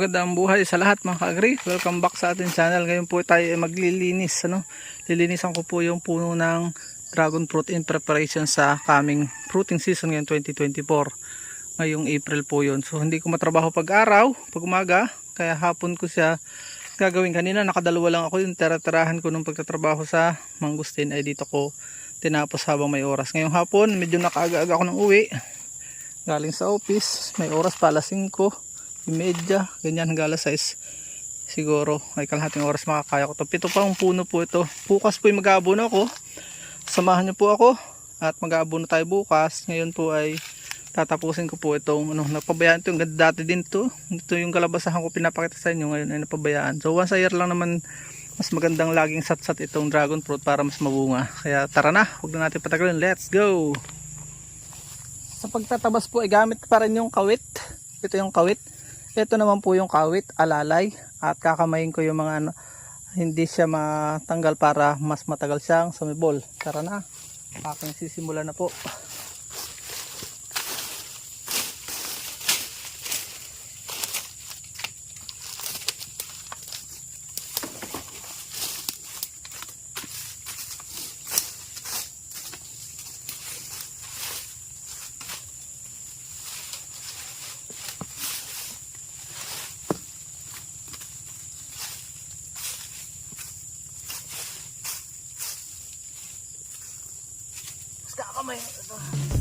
Magandang buhay sa lahat mga ka-agri. Welcome back sa ating channel. Ngayon po tayo ay maglilinis. Ano? Lilinisan ko po yung puno ng dragon fruit in preparation sa coming fruiting season ngayon 2024. Ngayong April po yon So hindi ko matrabaho pag araw, pag umaga. Kaya hapon ko siya gagawin. Kanina nakadalawa lang ako yung tera-terahan ko nung pagtatrabaho sa mangustin ay dito ko tinapos habang may oras. Ngayong hapon medyo nakaaga-aga ako ng uwi. Galing sa office. May oras pa alas 5 imedya, ganyan hanggang alas 6 siguro ay kalahating oras makakaya ko to. Pito pa ang puno po ito. Bukas po yung mag-aabono ako. Samahan niyo po ako at mag-aabono tayo bukas. Ngayon po ay tatapusin ko po itong ano, napabayaan ito. Yung dati din to. Ito yung kalabasahan ko pinapakita sa inyo ngayon ay napabayaan. So once a year lang naman mas magandang laging satsat itong dragon fruit para mas mabunga. Kaya tara na huwag na natin patagalin. Let's go! Sa pagtatabas po ay gamit pa rin yung kawit. Ito yung kawit ito naman po yung kawit, alalay at kakamayin ko yung mga ano, hindi siya matanggal para mas matagal siyang sumibol. Tara na, aking sisimula na po. Mas kakamay.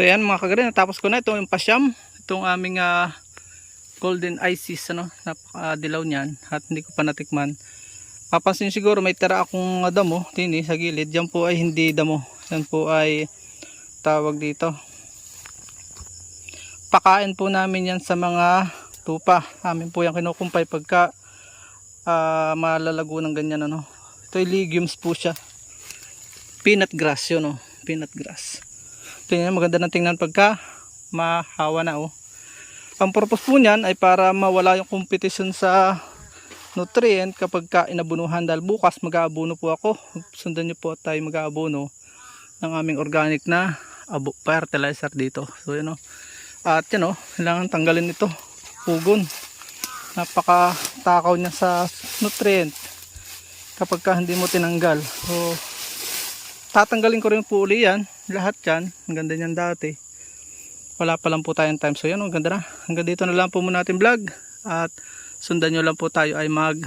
So yan mga kagre, natapos ko na ito yung pasyam. Itong aming ah, golden isis, ano, napakadilaw niyan at hindi ko pa natikman. Papansin siguro may tira akong ah, damo, tini sa gilid. Yan po ay hindi damo. Yan po ay tawag dito. Pakain po namin yan sa mga tupa. Amin po yung kinukumpay pagka ah, malalago ng ganyan ano. Ito ay legumes po siya. Peanut grass yun oh. Peanut grass. Tingnan maganda na tingnan pagka mahawa na oh. Ang purpose po niyan ay para mawala yung competition sa nutrient kapag ka inabunuhan dahil bukas mag-aabono po ako. Sundan niyo po tayo mag-aabono ng aming organic na abo fertilizer dito. So yun oh. At yun oh, kailangan tanggalin ito. Pugon. Napaka takaw niya sa nutrient kapag ka hindi mo tinanggal. So tatanggalin ko rin po uli yan. Lahat yan. Ang ganda niyan dati. Wala pa lang po tayong time. So yan, ang ganda na. Hanggang dito na lang po muna ating vlog. At sundan nyo lang po tayo ay mag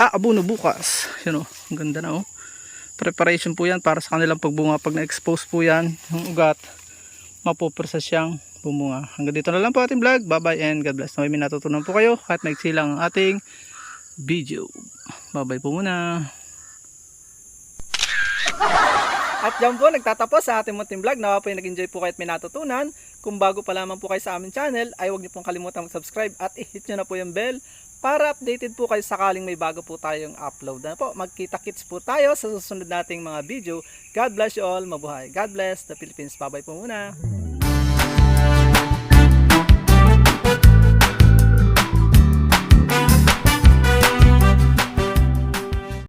aabuno bukas. Yan o, ang ganda na o. Preparation po yan para sa kanilang pagbunga. Pag na-expose po yan, yung ugat, mapupersa siyang bumunga. Hanggang dito na lang po ating vlog. Bye bye and God bless. Naway may natutunan po kayo. Kahit maiksi lang ang ating video. Bye bye po muna. At dyan po, nagtatapos sa ating munting vlog. Nawa po yung nag-enjoy po kayo at may natutunan. Kung bago pa lamang po kayo sa aming channel, ay huwag niyo pong kalimutan mag-subscribe at i-hit nyo na po yung bell para updated po kayo sakaling may bago po tayong upload. Na po, magkita-kits po tayo sa susunod nating mga video. God bless you all. Mabuhay. God bless the Philippines. Bye-bye po muna.